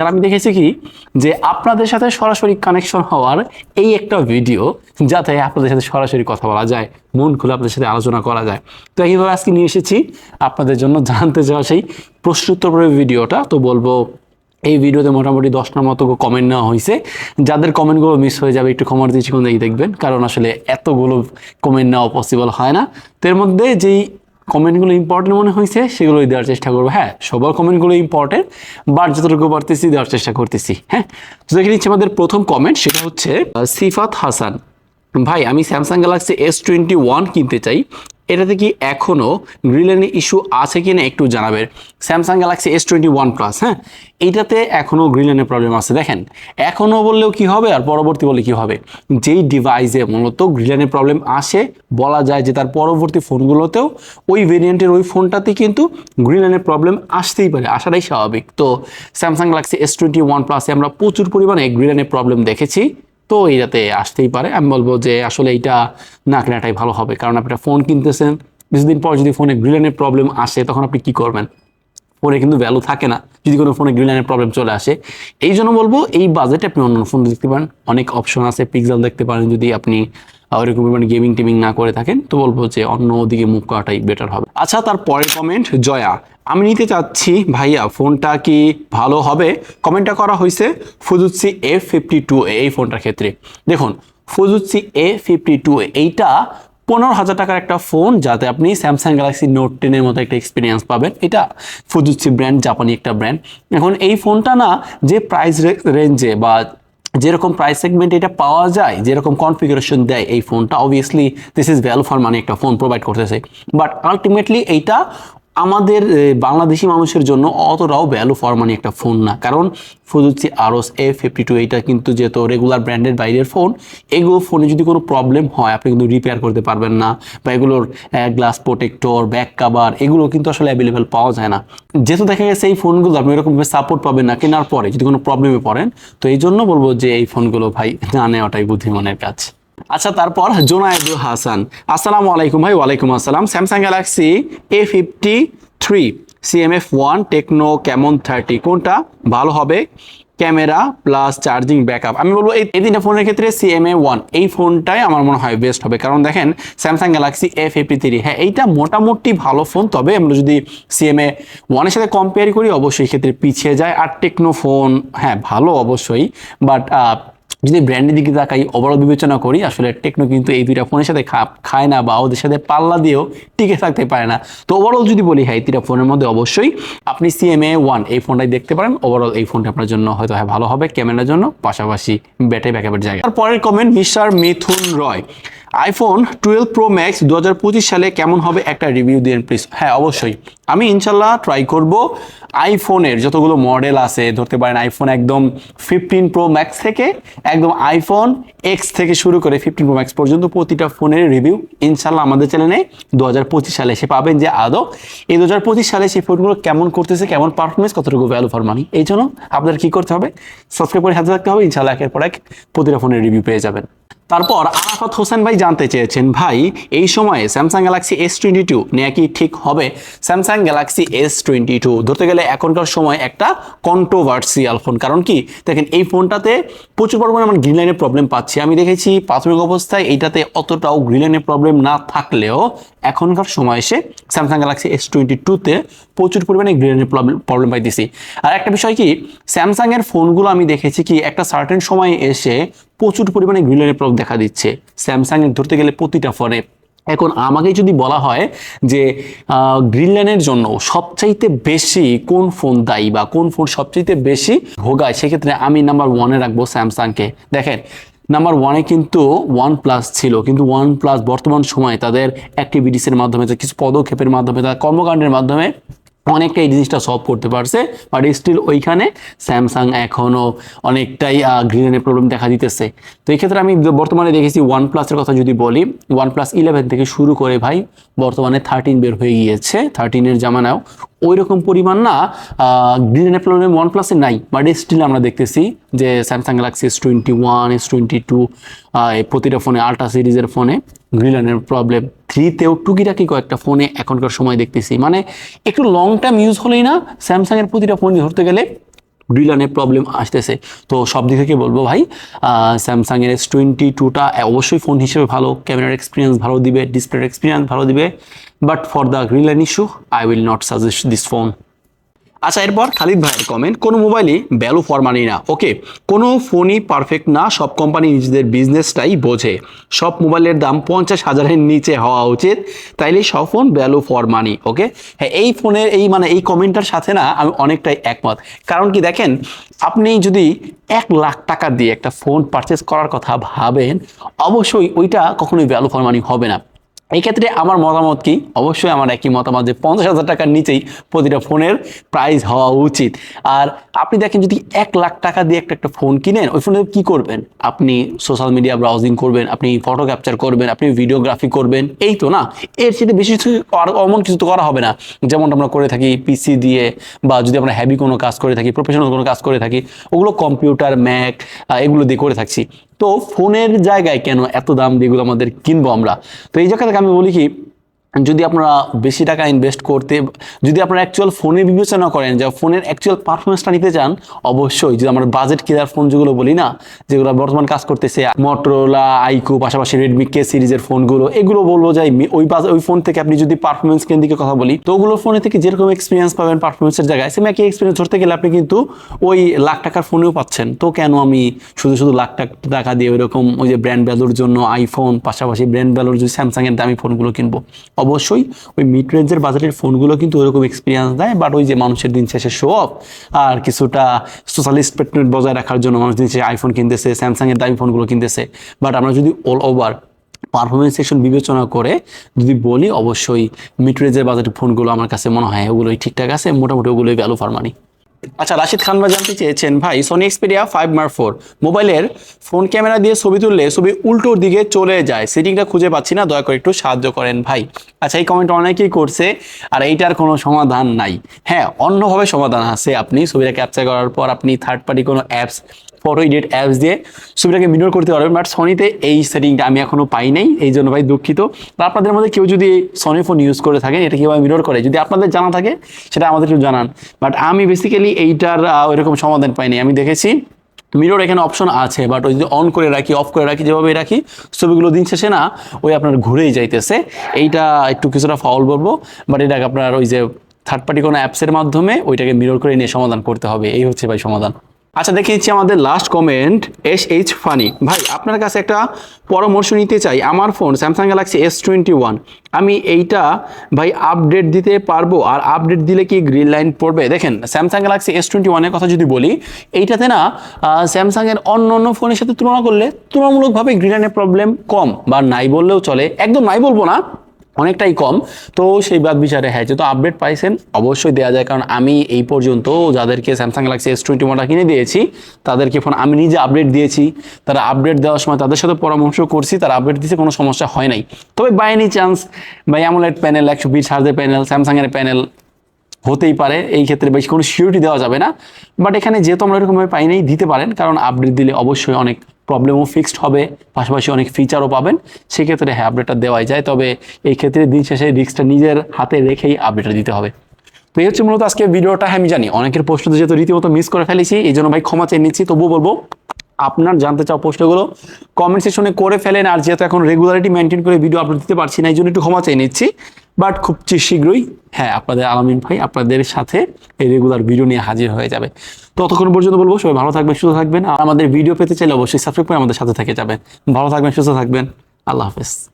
আর আমি দেখেছি কি? যে আপনাদের সাথে সরাসরি কানেকশন হওয়ার এই একটা ভিডিও যাতে আপনাদের সাথে সরাসরি কথা বলা যায়, মন খুলে আপনাদের সাথে আলোচনা করা যায়। তো এইভাবে আজকে নিয়ে এসেছি। আপনাদের জন্য জানতে চাওয়া সেই প্রশ্নোত্তর ভিডিওটা তো বলব, এই ভিডিওতে মোটামুটি দশটার মতো কমেন্ট নেওয়া হয়েছে। যাদের কমেন্টগুলো মিস হয়ে যাবে, একটু ক্ষমার দৃষ্টিকোণ দিয়ে দেখবেন। কারণ আসলে এতগুলো কমেন্ট নেওয়া পসিবল হয় না। তো এর মধ্যে যেই কমেন্টগুলো ইম্পর্টেন্ট মনে হয়েছে সেগুলোই দেওয়ার চেষ্টা করব। হ্যাঁ সবার কমেন্টগুলো ইম্পর্টেন্ট বাট যতটুকু পারতেছি দেওয়ার চেষ্টা করতেছি হ্যাঁ? তো দেখে নিচ্ছি আমাদের প্রথম কমেন্ট সেটা হচ্ছে সিফাত হাসান। ভাই, আমি Samsung Galaxy S twenty one কিনতে চাই। এটাতে কি এখনও গ্রিলেনের ইস্যু আছে কি না একটু জানাবেন Samsung Galaxy S twenty one plus হ্যাঁ? এইটাতে এখনও গ্রিলেনের প্রবলেম আছে। দেখেন এখনও বললেও কি হবে আর পরবর্তী বলে কি হবে? যেই ডিভাইসে মূলত গ্রিলেনের প্রবলেম আসে, বলা যায় যে তার পরবর্তী ফোনগুলোতেও ওই ভেরিয়েন্টের ওই ফোনটাতে কিন্তু গ্রিলেনের প্রবলেম আসতেই পারে। আসাটাই স্বাভাবিক। তো Samsung Galaxy S twenty one প্লাসে আমরা প্রচুর পরিমাণে গ্রিলেনের প্রবলেম দেখেছি। তো এইটাতে আসতেই পারে। আমি বলব যে আসলে এইটা না কেনাটাই ভালো হবে। কারণ আপনি একটা ফোন কিনতেছেন, কিছুদিন পর যদি ফোনে গ্রিলেনের প্রবলেম আসে, তখন আপনি কি করবেন? ফোনে কিন্তু ভ্যালু থাকে না। যদি কোনো ফোনে গ্রিলাইনের প্রবলেম চলে আসে, এই জন্য বলব এই বাজেটে আপনি অন্য ফোন দেখতে পারেন। অনেক অপশন আছে পিক্সেল দেখতে পারেন যদি আপনি ওইরকম পরিমাণে গেমিং টেমিং না করে থাকেন। তো বলব যে অন্য দিকে মুখ করাটাই বেটার হবে। আচ্ছা তার পরের কমেন্ট জয়া। আমি নিতে চাচ্ছি, ভাইয়া, ফোনটা কি ভালো হবে? কমেন্টটা করা হয়েছে ফুজুৎসি এ ফিফটি টু এই ফোনটার ক্ষেত্রে। দেখুন ফুজুৎসি এ ফিফটি টু এইটা পনেরো হাজার টাকার একটা ফোন যাতে আপনি স্যামসাং গ্যালাক্সি নোট টেনের মতো একটা এক্সপিরিয়েন্স পাবেন। এটা ফুজুৎসি ব্র্যান্ড জাপানি একটা ব্র্যান্ড এখন এই ফোনটা না, যে প্রাইস রেঞ্জে বা যেরকম প্রাইস সেগমেন্ট এটা পাওয়া যায়, যেরকম কনফিগারেশন দেয় এই ফোনটা obviously this is value for money একটা ফোন প্রোভাইড করতেছে। বাট আলটিমেটলি এইটা আমাদের বাংলাদেশি মানুষের জন্য অতটাও ভ্যালু ফর মানি একটা ফোন না। কারণ ফুজুৎসি আরস এ ফিফটি টু এইটা কিন্তু যেহেতু রেগুলার ব্র্যান্ডের বাইরের ফোন এগুলো ফোনে যদি কোনো প্রবলেম হয়, আপনি কিন্তু রিপেয়ার করতে পারবেন না। বা এগুলোর গ্লাস প্রোটেক্টর ব্যাক কাভার এগুলো কিন্তু আসলে অ্যাভেলেবেল পাওয়া যায় না। যেহেতু দেখা গেছে এই ফোনগুলো আপনি এরকমভাবে সাপোর্ট পাবেন না, কেনার পরে যদি কোনো প্রবলেমে পড়েন, তো এই জন্য বলব যে এই ফোনগুলো ভাই না নেওয়াটাই বুদ্ধিমানের কাজ। আচ্ছা তারপর জোনায়েদুল হাসান। আসসালামু আলাইকুম ভাই, ওয়ালাইকুম আসসালাম। Samsung Galaxy A fifty three CMF one Tecno Camon thirty কোনটা ভালো হবে? ক্যামেরা প্লাস চার্জিং ব্যাকআপ আমি বলব, এই এই তিনটা ফোনের ক্ষেত্রে সিএমএ ওয়ান এই ফোনটাই আমার মনে হয় বেস্ট হবে। কারণ দেখেন Samsung Galaxy A fifty three হ্যাঁ এইটা মোটামুটি ভালো ফোন তবে আমরা যদি সিএমএ ওয়ানের সাথে কম্পেয়ার করি, অবশ্যই ক্ষেত্রে পিছিয়ে যায়। আর টেকনো ফোন হ্যাঁ ভালো অবশ্যই। বাট যদি ব্র্যান্ডের দিকে তাকাই ওভারঅল বিবেচনা করি, আসলে টেকনো কিন্তু এই দুইটা ফোনের সাথে খায় না বা ওদের সাথে পাল্লা দিয়েও টিকে থাকতে পারে না। তো ওভারঅল যদি বলি হ্যাঁ এই দুইটা ফোনের মধ্যে অবশ্যই আপনি সিএমএ ওয়ান এই ফোনটাই দেখতে পারেন। ওভারঅল এই ফোনটা আপনার জন্য হয়তো হ্যাঁ ভালো হবে ক্যামেরার জন্য, পাশাপাশি ব্যাটারি ব্যাকআপের জায়গা। তারপরের comment mister Mithun Roy. IPhone twelve Pro Max দু হাজার পঁচিশ সালে কেমন হবে একটা রিভিউ দিন প্লিজ হ্যাঁ অবশ্যই। আমি ইনশাল্লাহ ট্রাই করব আইফোনের যতগুলো মডেল আছে, ধরতে পারেন আইফোন একদম ফিফটিন প্রো ম্যাক্স থেকে একদম আইফোন এক্স থেকে শুরু করে ফিফটিন প্রো ম্যাক্স পর্যন্ত প্রতিটা ফোনের রিভিউ ইনশাল্লাহ আমাদের চ্যানেলে দু হাজার পঁচিশ সালে। এসে পাবেন যে আদৌ এই দু হাজার পঁচিশ সালে সেই ফোনগুলো কেমন করতেছে, কেমন পারফরমেন্স কতটুকু ভ্যালু ফর মানি এই জন্য আপনাদের কী করতে হবে? সাবস্ক্রাইব করে হাতে থাকতে হবে। ইনশাল্লাহ একের পর এক প্রতিটা ফোনের রিভিউ পেয়ে যাবেন। তারপর আরাফাত হোসেন ভাই জানতে চেয়েছেন, ভাই, এই সময়ে Samsung Galaxy S twenty two নেওয়া কি ঠিক হবে? Samsung Galaxy S twenty two ধরতে গেলে এখনকার সময় একটা কন্ট্রোভার্সিয়াল ফোন কারণ কি? দেখেন, এই ফোনটাতে প্রচুর পরিমাণে আমার গ্রিন লাইনের প্রবলেম পাচ্ছি। আমি দেখেছি প্রাথমিক অবস্থায় এইটাতে অতটাও গ্রিন লাইনের প্রবলেম না থাকলেও এখনকার সময় এসে স্যামসাং গ্যালাক্সি এস টোয়েন্টি টুতে প্রচুর পরিমাণে গ্রিন লাইনের প্রবলেম প্রবলেম পাইতেছি। আর একটা বিষয় কি? স্যামসাংয়ের ফোনগুলো আমি দেখেছি কি, একটা সার্টেন সময়ে এসে প্রচুর পরিমাণে গ্রিন লাইনের দেখা দিচ্ছে। স্যামসাং ধরতে গেলে প্রতিটা ফোনে এখন আমাকে যদি বলা হয় যে গ্রিনল্যান্ডের জন্য সবচাইতে বেশি কোন ফোন দায়ী বা কোন ফোন সবচাইতে বেশি ভোগায়, সেক্ষেত্রে আমি নাম্বার ওয়ানে রাখব স্যামসাংকে দেখেন নাম্বার ওয়ানে কিন্তু ওয়ান প্লাস ছিল, কিন্তু ওয়ান প্লাস বর্তমান সময়ে তাদের অ্যাক্টিভিটিসের মাধ্যমে কিছু পদক্ষেপের মাধ্যমে, তাদের কর্মকাণ্ডের মাধ্যমে অনেকটা এই জিনিসটা সলভ করতে পারছে বাট স্টিল ওইখানে স্যামসাং এখনও অনেকটাই গ্রিনের প্রবলেম দেখা দিতেছে। তো এই ক্ষেত্রে আমি বর্তমানে দেখেছি ওয়ান প্লাসের কথা যদি বলি ওয়ান প্লাস ইলেভেন থেকে শুরু করে ভাই, বর্তমানে থার্টিন বের হয়ে গিয়েছে থার্টিনের জামানাও ওই রকম পরিমাণ না গ্রিন প্রবলেম ওয়ান প্লাসে নাই বাট স্টিল আমরা দেখতেছি যে Samsung Galaxy S twenty one S twenty two প্রতিটা ফোনে আল্ট্রা সিরিজের ফোনে গ্রিলানের প্রবলেম থ্রিতেও টুকিটাকি কয়েকটা ফোনে এখনকার সময় দেখতেছি। মানে একটু লং টার্ম ইউজ হলেই না স্যামসাংয়ের প্রতিটা ফোন ধরতে গেলে গ্রিলানের প্রবলেম আসতেছে। তো সব দিক থেকে বলব ভাই স্যামসাংয়ের এস টোয়েন্টি টুটা অবশ্যই ফোন হিসেবে ভালো ক্যামেরার এক্সপিরিয়েন্স ভালো দিবে ডিসপ্লের এক্সপিরিয়েন্স ভালো দিবে। But for the green line issue I will not suggest this phone আচ্ছা এরপর খালিদ ভাইয়ের কমেন্ট কোনো মোবাইলই ভ্যালু ফর মানি না ওকে কোনো ফোনই পারফেক্ট না, সব কোম্পানি নিজেদের বিজনেসটাই বোঝে। সব মোবাইলের দাম পঞ্চাশ হাজারের নিচে হওয়া উচিত, তাইলে সব phone value for money okay হ্যাঁ এই ফোনের এই মানে এই কমেন্টটার সাথে না আমি অনেকটাই একমত। কারণ কি দেখেন, আপনি যদি এক লাখ টাকা দিয়ে একটা ফোন পারচেস করার কথা ভাবেন, অবশ্যই ওইটা কখনোই ভ্যালু ফর মানি হবে না। এই ক্ষেত্রে আমার মতামত কি? অবশ্যই আমার একই মতামত যে পঞ্চাশ হাজার টাকার নিচেই প্রতিটা ফোনের প্রাইস হওয়া উচিত। আর আপনি দেখেন যদি এক লাখ টাকা দিয়ে একটা একটা ফোন কিনেন, ওই ফোনে কি করবেন? আপনি সোশ্যাল মিডিয়া ব্রাউজিং করবেন, আপনি ফটো ক্যাপচার করবেন, আপনি ভিডিওগ্রাফি করবেন, এই তো না? এর সাথে বেশি কিছু অমন কিছু তো করা হবে না। যেমন আমরা করে থাকি পিসি দিয়ে, বা যদি আমরা হ্যাভি কোনো কাজ করে থাকি প্রফেশনাল কোনো কাজ করে থাকি, ওগুলো কম্পিউটার ম্যাক এগুলো দিয়ে করে থাকছি। তো ফোনের জায়গায় কেন এত দাম দিয়ে আমাদের কিনবো আমরা? তো এই জায়গা থেকে আমি বলি কি যদি আপনারা বেশি টাকা ইনভেস্ট করতে, যদি আপনারা অ্যাকচুয়াল ফোনে বিবেচনা করেন, যে ফোনের অ্যাকচুয়াল পারফরমেন্সটা নিতে চান, অবশ্যই যদি আমরা বাজেট কেয়ার ফোন যেগুলো বলি না, যেগুলো বর্তমান কাজ করতেছে মটোরোলা আইকো পাশাপাশি রেডমি কে সিরিজের ফোনগুলো এগুলো বলব যে ওই ওই ফোন থেকে আপনি যদি পারফরমেন্স কেন দিকে কথা বলি, তো ওগুলো ফোনে থেকে যেরকম এক্সপিরিয়েন্স পাবেন পারফরমেন্সের জায়গায় সেম একই এক্সপিরিয়েন্স ধরতে গেলে আপনি কিন্তু ওই লাখ টাকার ফোনেও পাচ্ছেন। তো কেন আমি শুধু শুধু লাখ টাকা টাকা দিয়ে ওইরকম ওই যে ব্র্যান্ড ভ্যালুর জন্য আইফোন পাশাপাশি ব্র্যান্ড ভ্যালুর যদি স্যামসাংয়ের দামি ফোনগুলো কিনবো? অবশ্যই ওই মিড রেঞ্জের বাজারের ফোনগুলো কিন্তু ওরকম এক্সপিরিয়েন্স দেয় বাট ওই যে মানুষের দিন শেষে শো অফ আর কিছুটা সোশ্যালিস্ট পেটনেট বজায় রাখার জন্য মানুষ দিন শেষে আইফোন কিনতেছে স্যামসাংয়ের দামি ফোনগুলো কিনতেছে। বাট আমরা যদি অল ওভার পারফরমেন্স সেকশন বিবেচনা করে যদি বলি, অবশ্যই মিড রেঞ্জের বাজারের ফোনগুলো আমার কাছে মনে হয় ওগুলোই ঠিকঠাক আছে, মোটামুটি ওগুলোই ভ্যালু ফার মানি আচ্ছা রাশিদ খান ভাই জানতে চেয়েছেন, ভাই Sony Xperia five mark four মোবাইলের ফোন ক্যামেরা দিয়ে ছবি তুললে ছবি উল্টোর দিকে চলে যায় সেটিংটা খুঁজে পাচ্ছি না, দয়া করে একটু সাহায্য করেন ভাই। আচ্ছা এই কমেন্ট অনেকেই করছে, আর এইটার কোনো সমাধান নাই। হ্যাঁ অন্যভাবে সমাধান আছে, আপনি ছবিটা ক্যাপচার করার পর আপনি থার্ড পার্টি কোনো অ্যাপস ফটো এডিট অ্যাপস দিয়ে ছবিটাকে মিনোর করতে পারবেন। বাট সনিতে এই সেটিংটা আমি এখনও পাই নাই, এই জন্য ভাই দুঃখিত। তো আপনাদের মধ্যে কেউ যদি সনি ফোন ইউজ করে থাকেন, এটা কীভাবে মিরর করে? যদি আপনাদের জানা থাকে, সেটা আমাদের একটু জানান। বাট আমি বেসিক্যালি এইটার ওইরকম সমাধান পাইনি আমি দেখেছি মিরর এখানে অপশন আছে। বাট ওই যদি অন করে রাখি অফ করে রাখি যেভাবে রাখি, ছবিগুলো দিন শেষে না, ওই আপনার ঘুরেই যাইতেছে। এইটা একটু কিছুটা ফাউল বলব। বাট এটাকে আপনার ওই যে থার্ড পার্টি কোনো অ্যাপসের মাধ্যমে ওইটাকে মিরর করে নিয়ে সমাধান করতে হবে। এই হচ্ছে ভাই সমাধান। আচ্ছা দেখে নিচ্ছি আমাদের last comment S H funny ভাই, আপনার কাছে একটা পরামর্শ নিতে চাই। আমার phone Samsung Galaxy S twenty one আমি এইটা, ভাই আপডেট দিতে পারব আর আপডেট দিলে কি গ্রিন লাইন পড়বে? দেখেন স্যামসাং গ্যালাক্সি এস টোয়েন্টি ওয়ানের কথা যদি বলি, এইটাতে না স্যামসাংয়ের অন্য অন্য ফোনের সাথে তুলনা করলে তুলনামূলকভাবে গ্রিন লাইনের প্রবলেম কম বা নাই বললেও চলে। একদম নাই বলব না অনেকটাই কম। তো সেই বাদ বিচারে হ্যাঁ যেহেতু আপডেট পাইছেন, অবশ্যই দেওয়া যায়। কারণ আমি এই পর্যন্ত যাদেরকে স্যামসাং গ্যালাক্সি এস টোয়েন্টি ওয়ানটা কিনে দিয়েছি, তাদেরকে ফোন আমি নিজে আপডেট দিয়েছি। তারা আপডেট দেওয়ার সময় তাদের সাথে পরামর্শ করছি, তারা আপডেট দিতে কোনো সমস্যা হয় নাই। তবে by any chance buy AMOLED panel একশো বিশ হাজার প্যানেল স্যামসাংয়ের প্যানেল হতেই পারে। এই ক্ষেত্রে বেশি কোনো সিউরিটি দেওয়া যাবে না। বাট এখানে যেহেতু আমরা এরকমভাবে পাই দিতে পারেন। কারণ আপডেট দিলে অবশ্যই অনেক প্রবলেমও ফিক্সড হবে, পাশাপাশি অনেক ফিচারও পাবেন। সেক্ষেত্রে হ্যাঁ আপডেটটা দেওয়াই যায়। তবে এই ক্ষেত্রে দিন শেষে রিস্কটা নিজের হাতে রেখেই আপডেটটা দিতে হবে। তো এই হচ্ছে মূলত আজকে ভিডিওটা হ্যাঁ আমি জানি অনেকের প্রশ্ন যেহেতু রীতিমতো মিস করে ফেলেছি, এই জন্য ভাই ক্ষমা চেয়ে নিচ্ছি। তবুও বলব, আপনার জানতে চাও প্রশ্নগুলো কমেন্ট সেকশনে করে ফেলেন। আর যেহেতু এখন রেগুলারিটি মেনটেন করে ভিডিও আপলোড দিতে পারছি না, এই জন্য একটু ক্ষমা চেয়ে নিচ্ছি। বাট খুব শীঘ্রই হ্যাঁ আপনাদের আলামিন ভাই আপনাদের সাথে এই রেগুলার ভিডিও নিয়ে হাজির হয়ে যাবে। ততক্ষণ পর্যন্ত বলব, সবাই ভালো থাকবেন, সুস্থ থাকবেন। আর আমাদের ভিডিও পেতে চাইলে অবশ্যই সাবস্ক্রাইব করে আমাদের সাথে থেকে যাবেন। ভালো থাকবেন, সুস্থ থাকবেন। আল্লাহ হাফেজ।